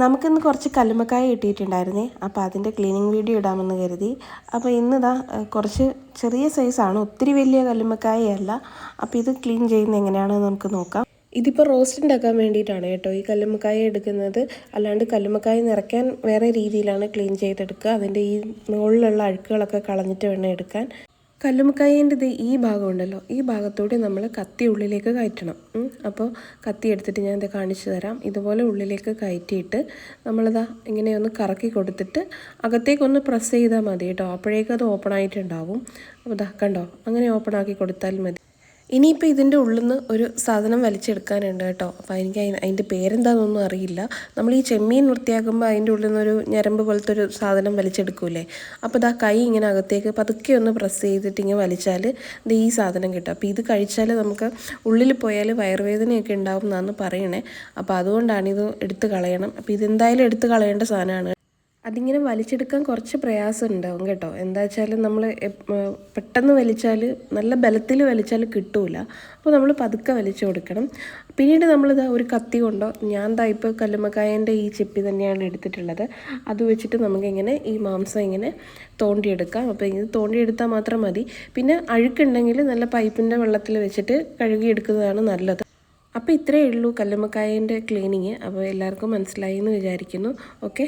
നമുക്കിന്ന് കുറച്ച് കല്ലുമ്മക്കായ കിട്ടിയിട്ടുണ്ടായിരുന്നേ. അപ്പോൾ അതിന്റെ ക്ലീനിങ് വീഡിയോ ഇടാമെന്ന് കരുതി. അപ്പോൾ ഇന്നിതാ കുറച്ച് ചെറിയ സൈസാണ്. ഒത്തിരി വലിയ കല്ലുമ്മക്കായയല്ല. അപ്പോൾ ഇത് ക്ലീൻ ചെയ്യുന്നത് എങ്ങനെയാണെന്ന് നമുക്ക് നോക്കാം. ഇതിപ്പോൾ റോസ്റ്റ് ഉണ്ടാക്കാൻ വേണ്ടിയിട്ടാണ് കേട്ടോ ഈ കല്ലുമ്മക്കായ എടുക്കുന്നത്. അല്ലാണ്ട് കല്ലുമ്മക്കായ നിറയ്ക്കാൻ വേറെ രീതിയിലാണ് ക്ലീൻ ചെയ്തെടുക്കുക. അതിന്റെ ഈ മുകളിലുള്ള അഴുക്കുകളൊക്കെ കളഞ്ഞിട്ട് വേണം എടുക്കാൻ. കല്ലുമ്മക്കായേന്റെ ഇത് ഈ ഭാഗം ഉണ്ടല്ലോ ഈ ഭാഗത്തൂടെ നമ്മൾ കത്തി ഉള്ളിലേക്ക് കയറ്റണം. അപ്പോൾ കത്തി എടുത്തിട്ട് ഞാൻ ഇത് കാണിച്ചു തരാം. ഇതുപോലെ ഉള്ളിലേക്ക് കയറ്റിയിട്ട് നമ്മളിതാ ഇങ്ങനെ ഒന്ന് കറക്കി കൊടുത്തിട്ട് അകത്തേക്കൊന്ന് പ്രസ് ചെയ്താൽ മതി കേട്ടോ. അപ്പോഴേക്കും അത് ഓപ്പൺ അപ്പോൾ ഇതാ കണ്ടോ അങ്ങനെ ഓപ്പൺ ആക്കി കൊടുത്താൽ മതി. ഇനിയിപ്പോൾ ഇതിന്റെ ഉള്ളിൽ നിന്ന് ഒരു സാധനം വലിച്ചെടുക്കാനുണ്ട് കേട്ടോ. അപ്പോൾ എനിക്ക് അതിന്റെ പേരെന്താണെന്നൊന്നും അറിയില്ല. നമ്മൾ ഈ ചെമ്മീൻ വൃത്തിയാക്കുമ്പോൾ അതിന്റെ ഉള്ളിൽ നിന്നൊരു ഞരമ്പ് പോലത്തെ ഒരു സാധനം വലിച്ചെടുക്കൂലേ? അപ്പോൾ ഇതാ കൈ ഇങ്ങനെ അകത്തേക്ക് പതുക്കെ ഒന്ന് പ്രസ് ചെയ്തിട്ട് ഇങ്ങനെ വലിച്ചാൽ ഇത് ഈ സാധനം കിട്ടും. അപ്പോൾ ഇത് കഴിച്ചാൽ നമുക്ക് ഉള്ളിൽ പോയാൽ വയറുവേദനയൊക്കെ ഉണ്ടാവും എന്നാണ് പറയണേ. അപ്പോൾ അതുകൊണ്ടാണ് ഇത് എടുത്ത് കളയണം. അപ്പോൾ ഇതെന്തായാലും എടുത്ത് കളയേണ്ട സാധനമാണ്. അതിങ്ങനെ വലിച്ചെടുക്കാൻ കുറച്ച് പ്രയാസം ഉണ്ടാവും കേട്ടോ. എന്താ വെച്ചാൽ നമ്മൾ പെട്ടെന്ന് വലിച്ചാൽ നല്ല ബലത്തിൽ വലിച്ചാൽ കിട്ടൂല. അപ്പോൾ നമ്മൾ പതുക്കെ വലിച്ചു കൊടുക്കണം. പിന്നീട് നമ്മളിതാ ഒരു കത്തി കൊണ്ടോ ഞാൻ ദാ ഇപ്പോൾ കല്ലുമക്കായന്റെ ഈ ചെപ്പി തന്നെയാണ് എടുത്തിട്ടുള്ളത്. അത് വെച്ചിട്ട് നമുക്കിങ്ങനെ ഈ മാംസം ഇങ്ങനെ തോണ്ടിയെടുക്കാം. അപ്പോൾ ഇത് തോണ്ടിയെടുത്താൽ മാത്രം മതി. പിന്നെ അഴുക്കുണ്ടെങ്കിൽ നല്ല പൈപ്പിന്റെ വെള്ളത്തിൽ വെച്ചിട്ട് കഴുകിയെടുക്കുന്നതാണ് നല്ലത്. അപ്പോൾ ഇത്രയേ ഉള്ളൂ കല്ലുമക്കായന്റെ ക്ലീനിങ്. അപ്പോൾ എല്ലാവർക്കും മനസ്സിലായി എന്ന് വിചാരിക്കുന്നു. ഓക്കെ.